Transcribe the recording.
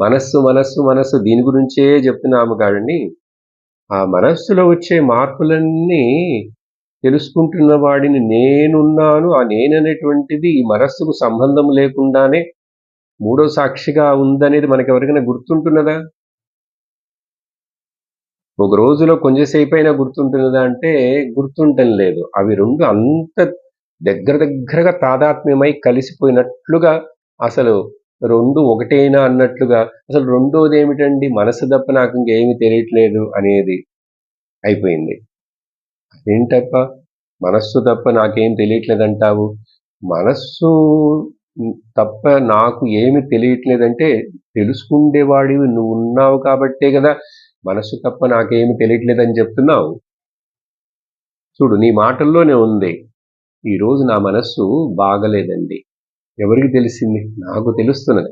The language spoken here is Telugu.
మనస్సు మనస్సు మనస్సు దీని గురించే చెప్తున్నాము కాదండి. ఆ మనస్సులో వచ్చే మార్పులన్నీ తెలుసుకుంటున్న వాడిని నేనున్నాను ఆ నేననేటువంటిది ఈ మనస్సుకు సంబంధం లేకుండానే మూడో సాక్షిగా ఉందనేది మనకి ఎవరికైనా గుర్తుంటున్నదా? ఒక రోజులో కొంచెంసేపు అయినా గుర్తుంటున్నదా అంటే గుర్తుంటం లేదు. అవి రెండు అంత దగ్గర దగ్గరగా తాదాత్మ్యమై కలిసిపోయినట్లుగా అసలు రెండు ఒకటేనా అన్నట్లుగా అసలు రెండోది ఏమిటండి మనసు తప్ప నాకు ఇంకేమీ తెలియట్లేదు అనేది అయిపోయింది. అదేంటప్ప మనస్సు తప్ప నాకేం తెలియట్లేదు అంటావు మనస్సు తప్ప నాకు ఏమి తెలియట్లేదంటే తెలుసుకుండేవాడివి నువ్వు ఉన్నావు కాబట్టే కదా మనస్సు తప్ప నాకేమి తెలియట్లేదని చెప్తున్నావు. చూడు నీ మాటల్లోనే ఉంది. ఈరోజు నా మనస్సు బాగలేదండి. ఎవరికి తెలిసింది? నాకు తెలుస్తున్నది.